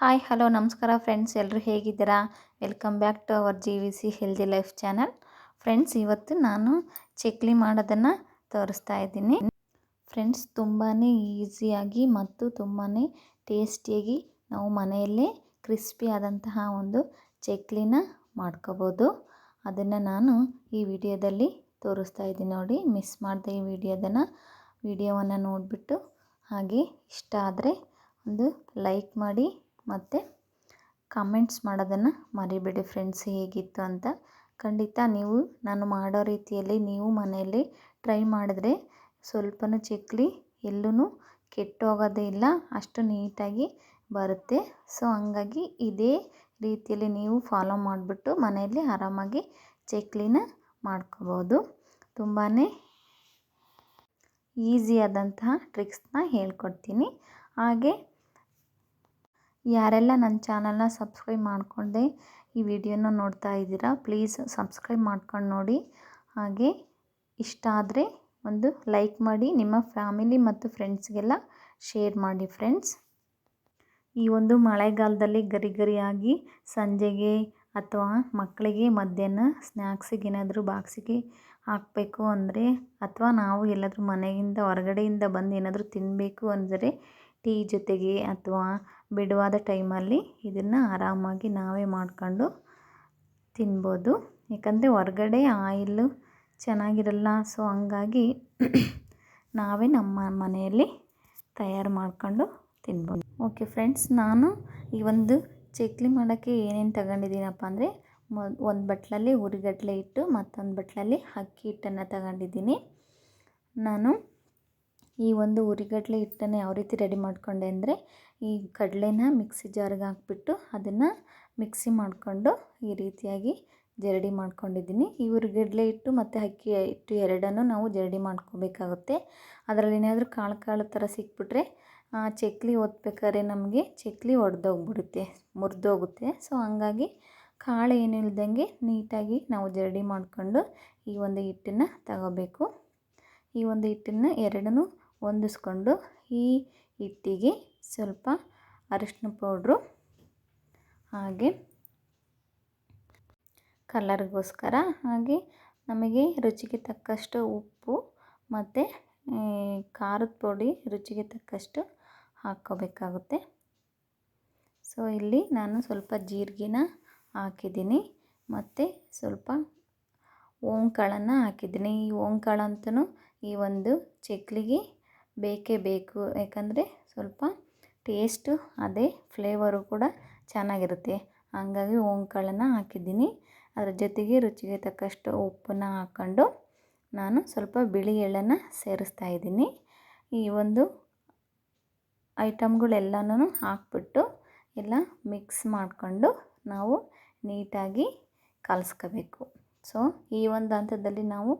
Hi, hello, ನಮಸ್ಕಾರ friends ಎಲ್ಲರೂ ಹೇಗಿದ್ದೀರಾ? Welcome back to our G V C healthy life channel friends ಇವತ್ತು ನಾನು ಚಕ್ಲಿ ಮಾಡೋದನ್ನು ತೋರಿಸ್ತಾ ಇದ್ದೀನಿ. ಫ್ರೆಂಡ್ಸ್ ತುಂಬಾ ಈಸಿಯಾಗಿ ಮತ್ತು ತುಂಬಾ ಟೇಸ್ಟಿಯಾಗಿ ನಾವು ಮನೆಯಲ್ಲೇ ಕ್ರಿಸ್ಪಿ ಆದಂತಹ ಒಂದು ಚಕ್ಲಿನ ಮಾಡ್ಕೋಬೋದು. ಅದನ್ನು ನಾನು ಈ ವಿಡಿಯೋದಲ್ಲಿ ತೋರಿಸ್ತಾ ಇದ್ದೀನಿ ನೋಡಿ. ಮಿಸ್ ಮಾಡಿದೆ ಈ ವಿಡಿಯೋದನ್ನು, ವಿಡಿಯೋವನ್ನು ನೋಡಿಬಿಟ್ಟು ಹಾಗೆ ಇಷ್ಟ ಆದರೆ ಒಂದು ಲೈಕ್ ಮಾಡಿ ಮತ್ತು ಕಮೆಂಟ್ಸ್ ಮಾಡೋದನ್ನು ಮರಿಬೇಡಿ ಫ್ರೆಂಡ್ಸ್ ಹೇಗಿತ್ತು ಅಂತ. ಖಂಡಿತ ನೀವು, ನಾನು ಮಾಡೋ ರೀತಿಯಲ್ಲಿ ನೀವು ಮನೆಯಲ್ಲಿ ಟ್ರೈ ಮಾಡಿದ್ರೆ ಸ್ವಲ್ಪನೂ ಚಕ್ಲಿ ಎಲ್ಲೂ ಕೆಟ್ಟೋಗೋದೇ ಇಲ್ಲ, ಅಷ್ಟು ನೀಟಾಗಿ ಬರುತ್ತೆ. ಸೊ ಹಂಗಾಗಿ ಇದೇ ರೀತಿಯಲ್ಲಿ ನೀವು ಫಾಲೋ ಮಾಡಿಬಿಟ್ಟು ಮನೆಯಲ್ಲಿ ಆರಾಮಾಗಿ ಚಕ್ಲಿನ ಮಾಡ್ಕೋಬೋದು. ತುಂಬಾ ಈಸಿಯಾದಂತಹ ಟ್ರಿಕ್ಸ್ನ ಹೇಳ್ಕೊಡ್ತೀನಿ. ಹಾಗೆ ಯಾರೆಲ್ಲ ನನ್ನ ಚಾನಲ್ನ ಸಬ್ಸ್ಕ್ರೈಬ್ ಮಾಡಿಕೊಂಡೆ ಈ ವಿಡಿಯೋನ ನೋಡ್ತಾ ಇದ್ದೀರಾ, ಪ್ಲೀಸ್ ಸಬ್ಸ್ಕ್ರೈಬ್ ಮಾಡ್ಕೊಂಡು ನೋಡಿ. ಹಾಗೆ ಇಷ್ಟ ಆದರೆ ಒಂದು ಲೈಕ್ ಮಾಡಿ, ನಿಮ್ಮ ಫ್ಯಾಮಿಲಿ ಮತ್ತು ಫ್ರೆಂಡ್ಸ್ಗೆಲ್ಲ ಶೇರ್ ಮಾಡಿ ಫ್ರೆಂಡ್ಸ್. ಈ ಒಂದು ಮಳೆಗಾಲದಲ್ಲಿ ಗರಿ ಗರಿಯಾಗಿ ಸಂಜೆಗೆ ಅಥವಾ ಮಕ್ಕಳಿಗೆ ಮಧ್ಯಾಹ್ನ ಸ್ನ್ಯಾಕ್ಸಿಗೆ ಏನಾದರೂ ಬಾಕ್ಸಿಗೆ ಹಾಕಬೇಕು ಅಂದರೆ, ಅಥವಾ ನಾವು ಎಲ್ಲಾದರೂ ಮನೆಯಿಂದ ಹೊರಗಡೆಯಿಂದ ಬಂದು ಏನಾದರೂ ತಿನ್ನಬೇಕು ಅಂದರೆ ಟೀ ಜೊತೆಗೆ ಅಥವಾ ಬಿಡುವಾದ ಟೈಮಲ್ಲಿ ಇದನ್ನು ಆರಾಮಾಗಿ ನಾವೇ ಮಾಡ್ಕೊಂಡು ತಿನ್ಬೋದು. ಯಾಕಂದರೆ ಹೊರ್ಗಡೆ ಆಯಿಲ್ಲು ಚೆನ್ನಾಗಿರಲ್ಲ, ಸೊ ಹಂಗಾಗಿ ನಾವೇ ನಮ್ಮ ಮನೆಯಲ್ಲಿ ತಯಾರು ಮಾಡ್ಕೊಂಡು ತಿನ್ಬೋದು. ಓಕೆ ಫ್ರೆಂಡ್ಸ್ ನಾನು ಈ ಒಂದು ಚಕ್ಲಿ ಮಾಡೋಕ್ಕೆ ಏನೇನು ತಗೊಂಡಿದ್ದೀನಪ್ಪ ಅಂದರೆ ಒಂದು ಬಟ್ಲಲ್ಲಿ ಹುರಿಗಡಲೆ ಇಟ್ಟು ಮತ್ತೊಂದು ಬಟ್ಲಲ್ಲಿ ಅಕ್ಕಿ ಹಿಟ್ಟನ್ನು ತಗೊಂಡಿದ್ದೀನಿ. ನಾನು ಈ ಒಂದು ಉರಿಗಡ್ಲೆ ಹಿಟ್ಟನ್ನು ಯಾವ ರೀತಿ ರೆಡಿ ಮಾಡಿಕೊಂಡೆ ಅಂದರೆ ಈ ಕಡಲೆನ ಮಿಕ್ಸಿ ಜಾರ್ಗೆ ಹಾಕ್ಬಿಟ್ಟು ಅದನ್ನು ಮಿಕ್ಸಿ ಮಾಡಿಕೊಂಡು ಈ ರೀತಿಯಾಗಿ ಜರಡಿ ಮಾಡ್ಕೊಂಡಿದ್ದೀನಿ. ಈ ಉರಿಗಡಲೆ ಹಿಟ್ಟು ಮತ್ತು ಅಕ್ಕಿ ಹಿಟ್ಟು ಎರಡನ್ನೂ ನಾವು ಜರಡಿ ಮಾಡ್ಕೋಬೇಕಾಗುತ್ತೆ. ಅದರಲ್ಲಿ ಏನಾದರೂ ಕಾಳು ಕಾಳು ಥರ ಸಿಕ್ಬಿಟ್ರೆ ಚಕ್ಲಿ ಒತ್ಬೇಕಾದ್ರೆ ನಮಗೆ ಚಕ್ಲಿ ಒಡೆದೋಗ್ಬಿಡುತ್ತೆ, ಮುರಿದೋಗುತ್ತೆ. ಸೊ, ಹಂಗಾಗಿ ಕಾಳು ಏನಿಲ್ಲದಂಗೆ ನೀಟಾಗಿ ನಾವು ಜರಡಿ ಮಾಡಿಕೊಂಡು ಈ ಒಂದು ಹಿಟ್ಟನ್ನು ತಗೋಬೇಕು. ಈ ಒಂದು ಹಿಟ್ಟನ್ನು ಎರಡನ್ನೂ ಹೊಂದಿಸ್ಕೊಂಡು ಈ ಹಿಟ್ಟಿಗೆ ಸ್ವಲ್ಪ ಅರಿಶಿನ ಪೌಡ್ರು, ಹಾಗೆ ಕಲರ್ಗೋಸ್ಕರ, ಹಾಗೆ ನಮಗೆ ರುಚಿಗೆ ತಕ್ಕಷ್ಟು ಉಪ್ಪು ಮತ್ತು ಖಾರದ ಪುಡಿ ರುಚಿಗೆ ತಕ್ಕಷ್ಟು ಹಾಕ್ಕೋಬೇಕಾಗುತ್ತೆ. ಸೊ, ಇಲ್ಲಿ ನಾನು ಸ್ವಲ್ಪ ಜೀರಿಗೆನ ಹಾಕಿದ್ದೀನಿ ಮತ್ತು ಸ್ವಲ್ಪ ಓಂಕಾಳನ್ನು ಹಾಕಿದ್ದೀನಿ. ಈ ಓಂಕಾಳಂತೂ ಈ ಒಂದು ಚಕ್ಲಿಗೆ ಬೇಕೇ ಬೇಕು. ಯಾಕಂದರೆ ಸ್ವಲ್ಪ ಟೇಸ್ಟು ಅದೇ ಫ್ಲೇವರು ಕೂಡ ಚೆನ್ನಾಗಿರುತ್ತೆ. ಹಂಗಾಗಿ ಓಂಕಾಳನ್ನು ಹಾಕಿದ್ದೀನಿ. ಅದರ ಜೊತೆಗೆ ರುಚಿಗೆ ತಕ್ಕಷ್ಟು ಉಪ್ಪನ್ನು ಹಾಕ್ಕೊಂಡು ನಾನು ಸ್ವಲ್ಪ ಬಿಳಿ ಎಳ್ಳನ್ನು ಸೇರಿಸ್ತಾ ಇದ್ದೀನಿ. ಈ ಒಂದು ಐಟಮ್ಗಳೆಲ್ಲನೂ ಹಾಕ್ಬಿಟ್ಟು ಎಲ್ಲ ಮಿಕ್ಸ್ ಮಾಡಿಕೊಂಡು ನಾವು ನೀಟಾಗಿ ಕಲಿಸ್ಕೋಬೇಕು. ಸೊ ಈ ಒಂದು ಹಂತದಲ್ಲಿ ನಾವು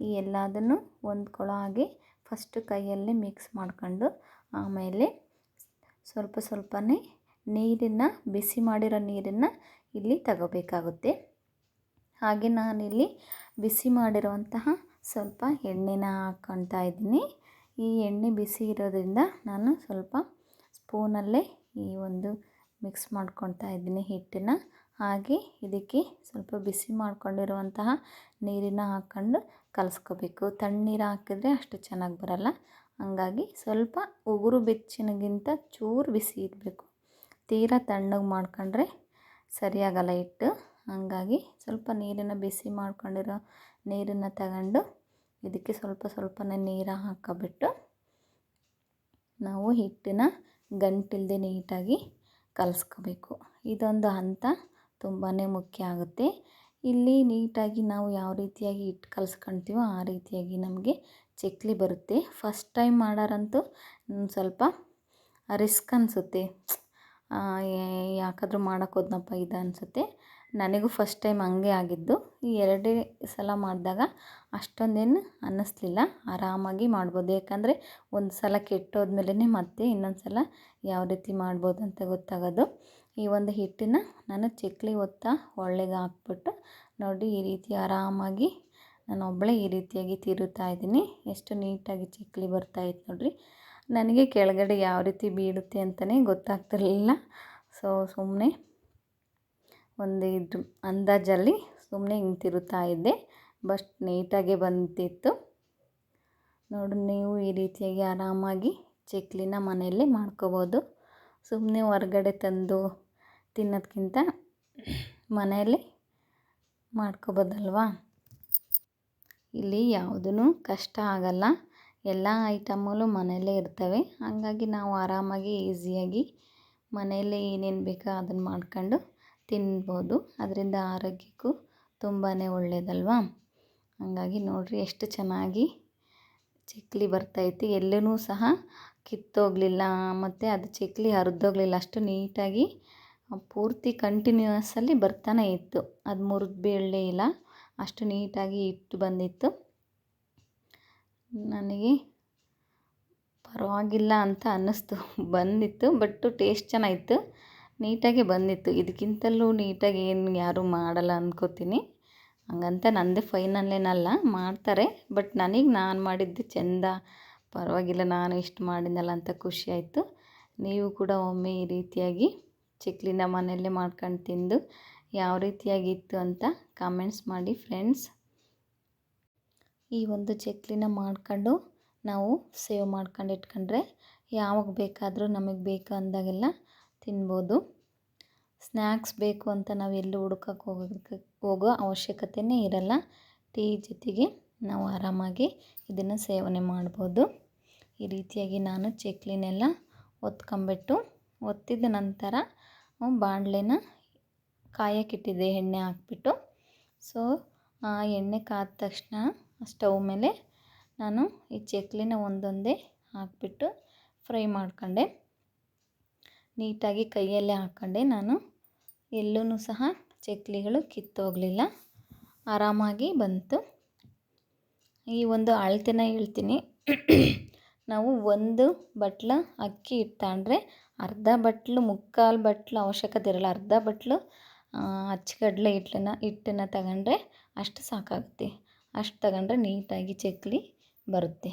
ಈ ಎಲ್ಲದನ್ನು ಹೊಂದ್ಕೊಳ್ಳೋ ಹಾಗೆ ಫಸ್ಟು ಕೈಯಲ್ಲಿ ಮಿಕ್ಸ್ ಮಾಡ್ಕೊಂಡು ಆಮೇಲೆ ಸ್ವಲ್ಪ ಸ್ವಲ್ಪನೇ ನೀರನ್ನು ಬಿಸಿ ಮಾಡಿರೋ ನೀರನ್ನು ಇಲ್ಲಿ ತಗೋಬೇಕಾಗುತ್ತೆ. ಹಾಗೆ ನಾನಿಲ್ಲಿ ಬಿಸಿ ಮಾಡಿರುವಂತಹ ಸ್ವಲ್ಪ ಎಣ್ಣೆನ ಹಾಕ್ಕೊಳ್ತಾ ಇದ್ದೀನಿ. ಈ ಎಣ್ಣೆ ಬಿಸಿ ಇರೋದ್ರಿಂದ ನಾನು ಸ್ವಲ್ಪ ಸ್ಪೂನಲ್ಲೇ ಈ ಒಂದು ಮಿಕ್ಸ್ ಮಾಡ್ಕೊಳ್ತಾ ಇದ್ದೀನಿ ಹಿಟ್ಟನ್ನು. ಹಾಗೆ ಇದಕ್ಕೆ ಸ್ವಲ್ಪ ಬಿಸಿ ಮಾಡ್ಕೊಂಡಿರುವಂತಹ ನೀರನ್ನು ಹಾಕ್ಕೊಂಡು ಕಲಿಸ್ಕೋಬೇಕು. ತಣ್ಣೀರು ಹಾಕಿದ್ರೆ ಅಷ್ಟು ಚೆನ್ನಾಗಿ ಬರಲ್ಲ. ಹಂಗಾಗಿ ಸ್ವಲ್ಪ ಉಗುರು ಬೆಚ್ಚನಿಗಿಂತ ಚೂರು ಬಿಸಿ ಇರಬೇಕು ತೀರಾ ತಣ್ಣಗೆ ಮಾಡ್ಕೊಂಡ್ರೆ ಸರಿಯಾಗಲ್ಲ ಹಿಟ್ಟು. ಹಂಗಾಗಿ ಸ್ವಲ್ಪ ನೀರನ್ನು ಬಿಸಿ ಮಾಡ್ಕೊಂಡಿರೋ ನೀರನ್ನು ತಗೊಂಡು ಇದಕ್ಕೆ ಸ್ವಲ್ಪ ಸ್ವಲ್ಪನೇ ನೀರು ಹಾಕೋಬಿಟ್ಟು ನಾವು ಹಿಟ್ಟನ್ನ ಗಂಟಿಲ್ಲದೆ ನೀಟಾಗಿ ಕಲಸ್ಕೋಬೇಕು. ಇದೊಂದು ಹಂತ ತುಂಬಾ ಮುಖ್ಯ ಆಗುತ್ತೆ. ಇಲ್ಲಿ ನೀಟಾಗಿ ನಾವು ಯಾವ ರೀತಿಯಾಗಿ ಹಿಟ್ಟು ಕಲಿಸ್ಕೊಳ್ತೀವೋ ಆ ರೀತಿಯಾಗಿ ನಮಗೆ ಚಕ್ಲಿ ಬರುತ್ತೆ. ಫಸ್ಟ್ ಟೈಮ್ ಮಾಡೋರಂತೂ ಸ್ವಲ್ಪ ರಿಸ್ಕ್ ಅನಿಸುತ್ತೆ. ಯಾಕಾದರೂ ಮಾಡೋಕ್ಕೆ ಹೋದ್ನಪ್ಪ ಇದು ಅನಿಸುತ್ತೆ. ನನಗೂ ಫಸ್ಟ್ ಟೈಮ್ ಹಂಗೆ ಆಗಿದ್ದು. ಈ ಎರಡೇ ಸಲ ಮಾಡಿದಾಗ ಅಷ್ಟೊಂದೇನು ಅನ್ನಿಸ್ಲಿಲ್ಲ. ಆರಾಮಾಗಿ ಮಾಡ್ಬೋದು. ಯಾಕಂದರೆ ಒಂದು ಸಲ ಕೆಟ್ಟೋದ್ಮೇಲೆ ಮತ್ತೆ ಇನ್ನೊಂದು ಸಲ ಯಾವ ರೀತಿ ಮಾಡ್ಬೋದು ಅಂತ ಗೊತ್ತಾಗೋದು. ಈ ಒಂದು ಹಿಟ್ಟನ್ನು ನಾನು ಚಕ್ಲಿ ಒತ್ತಾ ಒಳ್ಳೆಗೆ ಹಾಕ್ಬಿಟ್ಟು ನೋಡಿ ಈ ರೀತಿ ಆರಾಮಾಗಿ ನಾನು ಒಬ್ಬಳೇ ಈ ರೀತಿಯಾಗಿ ತಿರುತ್ತಾ ಇದ್ದೀನಿ. ಎಷ್ಟು ನೀಟಾಗಿ ಚಕ್ಲಿ ಬರ್ತಾಯಿತ್ತು ನೋಡಿರಿ. ನನಗೆ ಕೆಳಗಡೆ ಯಾವ ರೀತಿ ಬೀಳುತ್ತೆ ಅಂತಲೇ ಗೊತ್ತಾಗ್ತಿರಲಿಲ್ಲ. ಸೊ ಸುಮ್ಮನೆ ಒಂದು ಇದು ಅಂದಾಜಲ್ಲಿ ಸುಮ್ಮನೆ ಹಿಂಗೆ ತಿರುತ್ತಾ ಇದ್ದೆ. ಬಸ್ಟ್ ನೀಟಾಗೆ ಬಂದಿತ್ತು. ನೋಡಿ, ನೀವು ಈ ರೀತಿಯಾಗಿ ಆರಾಮಾಗಿ ಚಕ್ಲಿನ ಮನೆಯಲ್ಲೇ ಮಾಡ್ಕೋಬೋದು. ಸುಮ್ಮನೆ ಹೊರ್ಗಡೆ ತಂದು ತಿನ್ನೋದ್ಕಿಂತ ಮನೆಯಲ್ಲಿ ಮಾಡ್ಕೋಬೋದಲ್ವಾ? ಇಲ್ಲಿ ಯಾವುದೂ ಕಷ್ಟ ಆಗಲ್ಲ. ಎಲ್ಲ ಐಟಮ್ಗಳು ಮನೆಯಲ್ಲೇ ಇರ್ತವೆ. ಹಾಗಾಗಿ ನಾವು ಆರಾಮಾಗಿ ಈಸಿಯಾಗಿ ಮನೆಯಲ್ಲೇ ಏನೇನು ಬೇಕೋ ಅದನ್ನು ಮಾಡ್ಕೊಂಡು ತಿನ್ಬೋದು. ಅದರಿಂದ ಆರೋಗ್ಯಕ್ಕೂ ತುಂಬಾ ಒಳ್ಳೆಯದಲ್ವಾ ಹಾಗಾಗಿ ನೋಡಿರಿ ಎಷ್ಟು ಚೆನ್ನಾಗಿ ಚಕ್ಲಿ ಬರ್ತೈತಿ. ಎಲ್ಲೂ ಸಹ ಕಿತ್ತೋಗಲಿಲ್ಲ. ಮತ್ತು ಅದು ಚಕ್ಲಿ ಹರಿದೋಗ್ಲಿಲ್ಲ. ಅಷ್ಟು ನೀಟಾಗಿ ಪೂರ್ತಿ ಕಂಟಿನ್ಯೂಯಸ್ಸಲ್ಲಿ ಬರ್ತಾನೆ ಇತ್ತು. ಅದು ಮುರಿದು ಬೀಳಲೇ ಇಲ್ಲ. ಅಷ್ಟು ನೀಟಾಗಿ ಇಟ್ಟು ಬಂದಿತ್ತು. ನನಗೆ ಪರವಾಗಿಲ್ಲ ಅಂತ ಅನ್ನಿಸ್ತು. ಬಂದಿತ್ತು ಬಟ್ಟು ಟೇಸ್ಟ್ ಚೆನ್ನಾಗಿತ್ತು. ನೀಟಾಗಿ ಬಂದಿತ್ತು. ಇದಕ್ಕಿಂತಲೂ ನೀಟಾಗಿ ಏನು ಯಾರೂ ಮಾಡಲ್ಲ ಅಂದ್ಕೋತೀನಿ ಹಂಗಂತ ನನ್ನದೇ ಫೈನಲ್ ಏನಲ್ಲ ಮಾಡ್ತಾರೆ. ಬಟ್ ನನಗೆ ನಾನು ಮಾಡಿದ್ದು ಚೆಂದ. ಪರವಾಗಿಲ್ಲ, ನಾನು ಇಷ್ಟು ಮಾಡಿದ್ನಲ್ಲ ಅಂತ ಖುಷಿ ಆಯಿತು. ನೀವು ಕೂಡ ಒಮ್ಮೆ ಈ ರೀತಿಯಾಗಿ ಚಿಕ್ಕಲಿಂದ ಮನೆಯಲ್ಲೇ ಮಾಡ್ಕೊಂಡು ತಿಂದು ಯಾವ ರೀತಿಯಾಗಿತ್ತು ಅಂತ ಕಾಮೆಂಟ್ಸ್ ಮಾಡಿ ಫ್ರೆಂಡ್ಸ್ ಈ ಒಂದು ಚಕ್ಲಿನ ಮಾಡ್ಕೊಂಡು ನಾವು ಸೇವ್ ಮಾಡ್ಕೊಂಡು ಇಟ್ಕೊಂಡ್ರೆ ಯಾವಾಗ ಬೇಕಾದರೂ ನಮಗೆ ಬೇಕು ಅಂದಾಗೆಲ್ಲ ತಿನ್ಬೋದು. ಸ್ನ್ಯಾಕ್ಸ್ ಬೇಕು ಅಂತ ನಾವು ಎಲ್ಲೂ ಹುಡ್ಕಕ್ಕೆ ಹೋಗೋದಕ್ಕೆ ಹೋಗೋ ಅವಶ್ಯಕತೆಯೇ ಇರಲ್ಲ. ಟೀ ಜೊತೆಗೆ ನಾವು ಆರಾಮಾಗಿ ಇದನ್ನು ಸೇವನೆ ಮಾಡ್ಬೋದು. ಈ ರೀತಿಯಾಗಿ ನಾನು ಚಕ್ಲಿನೆಲ್ಲ ಒತ್ಕೊಂಬಿಟ್ಟು ಒತ್ತಿದ ನಂತರ ಬಾಣಲೆನ ಕಾಯಕ್ಕಿಟ್ಟಿದ್ದೆ, ಎಣ್ಣೆ ಹಾಕ್ಬಿಟ್ಟು. ಸೊ, ಆ ಎಣ್ಣೆ ಕಾದ ತಕ್ಷಣ ಸ್ಟವ್ ಮೇಲೆ ನಾನು ಈ ಚಕ್ಲಿನ ಒಂದೊಂದೇ ಹಾಕ್ಬಿಟ್ಟು ಫ್ರೈ ಮಾಡ್ಕೊಂಡೆ. ನೀಟಾಗಿ ಕೈಯಲ್ಲೇ ಹಾಕ್ಕೊಂಡೆ ನಾನು. ಎಲ್ಲೂ ಸಹ ಚಕ್ಲಿಗಳು ಕಿತ್ತೋಗಲಿಲ್ಲ ಆರಾಮಾಗಿ ಬಂತು. ಈ ಒಂದು ಅಳತೆನ ಹೇಳ್ತೀನಿ. ನಾವು ಒಂದು ಬಟ್ಲು ಅಕ್ಕಿ ತಗೊಂಡ್ರೆ ಅರ್ಧ ಬಟ್ಲು, ಮುಕ್ಕಾಲು ಬಟ್ಲು ಅವಶ್ಯಕತೆ ಇರಲ್ಲ. ಅರ್ಧ ಬಟ್ಲು ಅಚ್ಚಗಡ್ಲೆ ಹಿಟ್ಟನ್ನ, ಹಿಟ್ಟನ್ನು ತಗೊಂಡ್ರೆ ಅಷ್ಟು ಸಾಕಾಗುತ್ತೆ. ಅಷ್ಟು ತಗೊಂಡ್ರೆ ನೀಟಾಗಿ ಚಕ್ಲಿ ಬರುತ್ತೆ.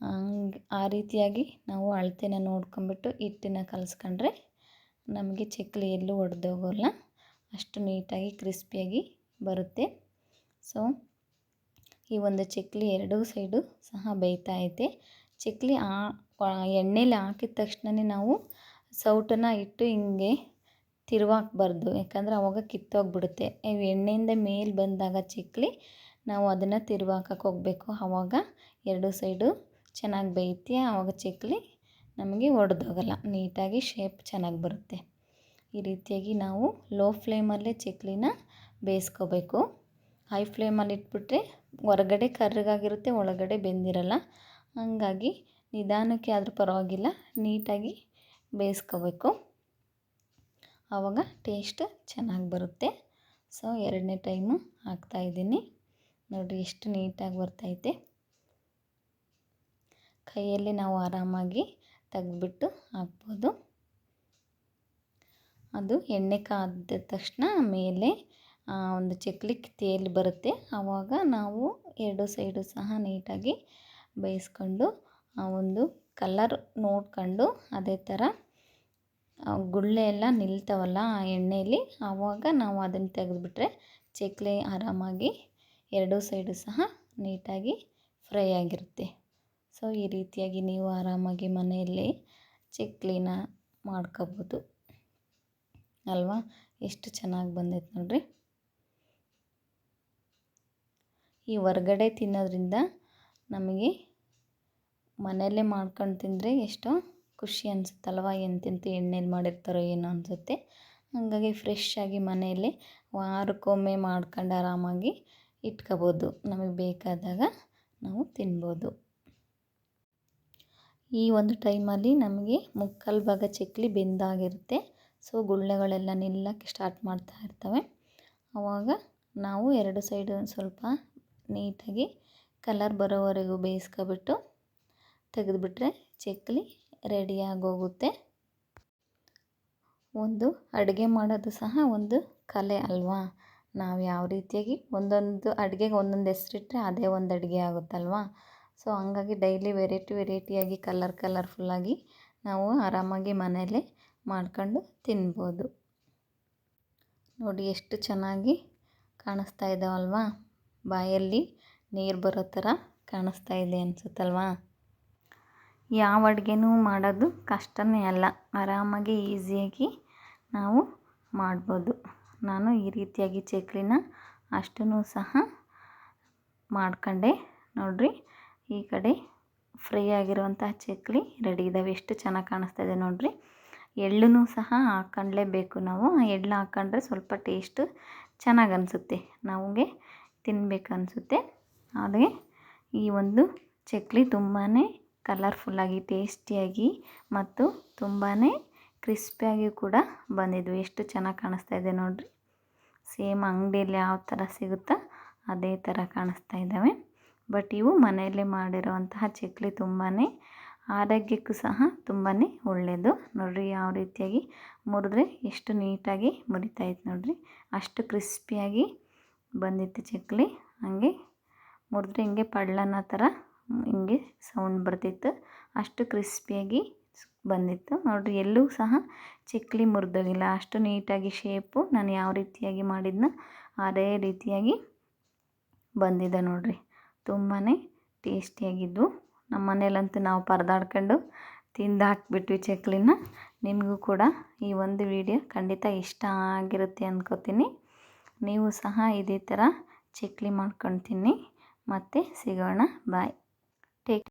ಹಂಗೆ ಆ ರೀತಿಯಾಗಿ ನಾವು ಅಳತೆನ ನೋಡ್ಕೊಂಬಿಟ್ಟು ಹಿಟ್ಟನ್ನ ಕಲಸ್ಕೊಂಡ್ರೆ ನಮಗೆ ಚಕ್ಲಿ ಎಲ್ಲೂ ಒಡೆದೋಗೋಲ್ಲ. ಅಷ್ಟು ನೀಟಾಗಿ ಕ್ರಿಸ್ಪಿಯಾಗಿ ಬರುತ್ತೆ. ಸೊ, ಈ ಒಂದು ಚಕ್ಲಿ ಎರಡೂ ಸೈಡು ಸಹ ಬೇಯ್ತಾ ಐತೆ. ಚಕ್ಲಿ ಆ ಎಣ್ಣೆಲಿ ಹಾಕಿದ ತಕ್ಷಣವೇ ನಾವು ಸೌಟನ್ನು ಇಟ್ಟು ಹಿಂಗೆ ತಿರುವಾಕ್ಬಾರ್ದು. ಯಾಕಂದರೆ ಅವಾಗ ಕಿತ್ತೋಗ್ಬಿಡುತ್ತೆ. ಎಣ್ಣೆಯಿಂದ ಮೇಲೆ ಬಂದಾಗ ಚಕ್ಲಿ ನಾವು ಅದನ್ನು ತಿರುವಾಕಕ್ಕೆ ಹೋಗಬೇಕು. ಆವಾಗ ಎರಡು ಸೈಡು ಚೆನ್ನಾಗಿ ಬೇಯುತ್ತೆ ಆವಾಗ ಚಕ್ಕುಲಿ ನಮಗೆ ಒಡೆದೋಗಲ್ಲ. ನೀಟಾಗಿ ಶೇಪ್ ಚೆನ್ನಾಗಿ ಬರುತ್ತೆ. ಈ ರೀತಿಯಾಗಿ ನಾವು ಲೋ ಫ್ಲೇಮಲ್ಲೇ ಚಕ್ಲಿನ ಬೇಯಿಸ್ಕೋಬೇಕು. ಹೈ ಫ್ಲೇಮಲ್ಲಿ ಇಟ್ಬಿಟ್ರೆ ಹೊರಗಡೆ ಕರ್ರಗಾಗಿರುತ್ತೆ, ಒಳಗಡೆ ಬೆಂದಿರಲ್ಲ. ಹಾಗಾಗಿ ನಿಧಾನಕ್ಕೆ ಆದರೂ ಪರವಾಗಿಲ್ಲ, ನೀಟಾಗಿ ಬೇಯಿಸ್ಕೋಬೇಕು. ಆವಾಗ ಟೇಸ್ಟ್ ಚೆನ್ನಾಗಿ ಬರುತ್ತೆ. ಸೊ ಎರಡನೇ ಟೈಮು ಹಾಕ್ತಾಯಿದ್ದೀನಿ ನೋಡಿ, ಎಷ್ಟು ನೀಟಾಗಿ ಬರ್ತೈತೆ ಕೈಯಲ್ಲಿ ನಾವು ಆರಾಮಾಗಿ ತೆಗೆದ್ಬಿಟ್ಟು ಹಾಕ್ಬೋದು. ಅದು ಎಣ್ಣೆ ಕಾದ ತಕ್ಷಣ ಮೇಲೆ ಒಂದು ಚಕ್ಲಿ ತೇಲಿ ಬರುತ್ತೆ. ಆವಾಗ ನಾವು ಎರಡು ಸೈಡು ಸಹ ನೀಟಾಗಿ ಬೇಯಿಸ್ಕೊಂಡು, ಆ, ಒಂದು ಕಲರ್ ನೋಡ್ಕೊಂಡು ಅದೇ ಥರ ಗುಳ್ಳೆ ಎಲ್ಲ ನಿಲ್ತಾವಲ್ಲ ಆ ಎಣ್ಣೆಯಲ್ಲಿ ಆವಾಗ ನಾವು ಅದನ್ನು ತೆಗೆದುಬಿಟ್ರೆ ಚಕ್ಲಿ ಆರಾಮಾಗಿ ಎರಡೂ ಸೈಡು ಸಹ ನೀಟಾಗಿ ಫ್ರೈ ಆಗಿರುತ್ತೆ. ಸೊ, ಈ ರೀತಿಯಾಗಿ ನೀವು ಆರಾಮಾಗಿ ಮನೆಯಲ್ಲಿ ಚಿಕ್ಲಿನ ಮಾಡ್ಕೋಬೋದು. ಅಲ್ವಾ? ಎಷ್ಟು ಚೆನ್ನಾಗಿ ಬಂದೈತೆ ನೋಡಿರಿ. ಈ ಹೊರ್ಗಡೆ ತಿನ್ನೋದ್ರಿಂದ ನಮಗೆ ಮನೆಯಲ್ಲೇ ಮಾಡ್ಕೊಂಡು ತಿಂದರೆ ಎಷ್ಟೋ ಖುಷಿ ಅನಿಸುತ್ತಲ್ವ? ಎಂತೆಂಥ ಎಣ್ಣೆಲಿ ಮಾಡಿರ್ತಾರೋ ಏನೋ ಅನಿಸುತ್ತೆ. ಹಾಗಾಗಿ ಫ್ರೆಶ್ ಆಗಿ ಮನೆಯಲ್ಲೇ ವಾರಕ್ಕೊಮ್ಮೆ ಮಾಡ್ಕೊಂಡು ಆರಾಮಾಗಿ ಇಟ್ಕೋಬೋದು. ನಮಗೆ ಬೇಕಾದಾಗ ನಾವು ತಿನ್ಬೋದು. ಈ ಒಂದು ಟೈಮಲ್ಲಿ ನಮಗೆ ಮುಕ್ಕಾಲು ಭಾಗ ಚಕ್ಲಿ ಬೆಂದಾಗಿರುತ್ತೆ. ಸೊ, ಗುಳ್ಳೆಗಳೆಲ್ಲ ನಿಲ್ಲಕ್ಕೆ ಸ್ಟಾರ್ಟ್ ಮಾಡ್ತಾ ಇರ್ತವೆ. ಆವಾಗ ನಾವು ಎರಡು ಸೈಡು ಸ್ವಲ್ಪ ನೀಟಾಗಿ ಕಲರ್ ಬರೋವರೆಗೂ ಬೇಯಿಸ್ಕೊಬಿಟ್ಟು ತೆಗೆದುಬಿಟ್ರೆ ಚಕ್ಲಿ ರೆಡಿಯಾಗೋಗುತ್ತೆ ಒಂದು ಅಡುಗೆ ಮಾಡೋದು ಸಹ ಒಂದು ಕಲೆ ಅಲ್ವಾ? ನಾವು ಯಾವ ರೀತಿಯಾಗಿ ಒಂದೊಂದು ಅಡುಗೆಗೆ ಒಂದೊಂದು ಹೆಸರಿಟ್ಟರೆ ಅದೇ ಒಂದು ಅಡುಗೆ ಆಗುತ್ತಲ್ವಾ? ಸೊ, ಹಂಗಾಗಿ ಡೈಲಿ ವೆರೈಟಿ ವೆರೈಟಿಯಾಗಿ, ಕಲರ್ ಕಲರ್ಫುಲ್ಲಾಗಿ ನಾವು ಆರಾಮಾಗಿ ಮನೆಯಲ್ಲೇ ಮಾಡ್ಕೊಂಡು ತಿನ್ಬೋದು. ನೋಡಿ, ಎಷ್ಟು ಚೆನ್ನಾಗಿ ಕಾಣಿಸ್ತಾ ಇದ್ದಾವಲ್ವಾ ಬಾಯಲ್ಲಿ ನೀರು ಬರೋ ಥರ ಕಾಣಿಸ್ತಾ ಇದೆ ಅನಿಸುತ್ತಲ್ವಾ? ಯಾವ ಅಡುಗೆನೂ ಮಾಡೋದು ಕಷ್ಟನೇ ಅಲ್ಲ. ಆರಾಮಾಗಿ ಈಸಿಯಾಗಿ ನಾವು ಮಾಡ್ಬೋದು. ನಾನು ಈ ರೀತಿಯಾಗಿ ಚಕ್ಲಿನ ಅಷ್ಟೂ ಸಹ ಮಾಡ್ಕೊಂಡೆ. ನೋಡಿರಿ ಈ ಕಡೆ ಫ್ರೈ ಆಗಿರುವಂಥ ಚಕ್ಲಿ ರೆಡಿ ಇದ್ದಾವೆ ಎಷ್ಟು ಚೆನ್ನಾಗಿ ಕಾಣಿಸ್ತಾ ಇದೆ ನೋಡಿರಿ. ಎಳ್ಳನ್ನು ಸಹ ಹಾಕ್ಕೊಳ್ಳೇಬೇಕು ನಾವು. ಎಳ್ಳು ಹಾಕ್ಕೊಂಡ್ರೆ ಸ್ವಲ್ಪ ಟೇಸ್ಟು ಚೆನ್ನಾಗಿ ಅನಿಸುತ್ತೆ. ನಮಗೆ ತಿನ್ಬೇಕು ಅನಿಸುತ್ತೆ. ಹಾಗೆ ಈ ಒಂದು ಚಕ್ಲಿ ತುಂಬಾ ಕಲರ್ಫುಲ್ಲಾಗಿ ಟೇಸ್ಟಿಯಾಗಿ ಮತ್ತು ತುಂಬಾ ಕ್ರಿಸ್ಪಿಯಾಗಿ ಕೂಡ ಬಂದಿದ್ವು. ಎಷ್ಟು ಚೆನ್ನಾಗಿ ಕಾಣಿಸ್ತಾ ಇದೆ ನೋಡಿರಿ. ಸೇಮ್ ಅಂಗಡಿಯಲ್ಲಿ ಯಾವ ಥರ ಸಿಗುತ್ತಾ ಅದೇ ಥರ ಕಾಣಿಸ್ತಾ ಇದ್ದಾವೆ ಬಟ್ ಇವು ಮನೆಯಲ್ಲೇ ಮಾಡಿರುವಂತಹ ಚಕ್ಲಿ ತುಂಬಾ ಆರೋಗ್ಯಕ್ಕೂ ಸಹ ತುಂಬಾ ಒಳ್ಳೆಯದು ನೋಡಿರಿ ಯಾವ ರೀತಿಯಾಗಿ ಮುರಿದ್ರೆ ಎಷ್ಟು ನೀಟಾಗಿ ಮುರಿತಾಯಿತ್ತು ನೋಡಿರಿ. ಅಷ್ಟು ಕ್ರಿಸ್ಪಿಯಾಗಿ ಬಂದಿತ್ತು ಚಕ್ಲಿ. ಹಾಗೆ ಮುರಿದ್ರೆ ಹಿಂಗೆ ಪಳ್ಳನ ಥರ ಹಿಂಗೆ ಸೌಂಡ್ ಬರ್ತಿತ್ತು. ಅಷ್ಟು ಕ್ರಿಸ್ಪಿಯಾಗಿ ಬಂದಿತ್ತು. ನೋಡಿರಿ ಎಲ್ಲೂ ಸಹ ಚಕ್ಲಿ ಮುರಿದೋಗಿಲ್ಲ. ಅಷ್ಟು ನೀಟಾಗಿ ಶೇಪು ನಾನು ಯಾವ ರೀತಿಯಾಗಿ ಮಾಡಿದ್ನ ಅದೇ ರೀತಿಯಾಗಿ ಬಂದಿದೆ ನೋಡಿರಿ. ತುಂಬಾ ಟೇಸ್ಟಿಯಾಗಿದ್ದವು ನಮ್ಮ ಮನೇಲಂತೂ ನಾವು ಪರದಾಡ್ಕೊಂಡು ತಿಂದು ಹಾಕ್ಬಿಟ್ವಿ ಚಕ್ಲಿನ. ನಿಮಗೂ ಕೂಡ ಈ ಒಂದು ವಿಡಿಯೋ ಖಂಡಿತ ಇಷ್ಟ ಆಗಿರುತ್ತೆ ಅಂದ್ಕೋತೀನಿ ನೀವು ಸಹ ಇದೇ ಥರ ಚಕ್ಲಿ ಮಾಡ್ಕೊಂಡು ತಿನ್ನಿ ಮತ್ತೆ ಸಿಗೋಣ. ಬಾಯ್. ಟೇಕ್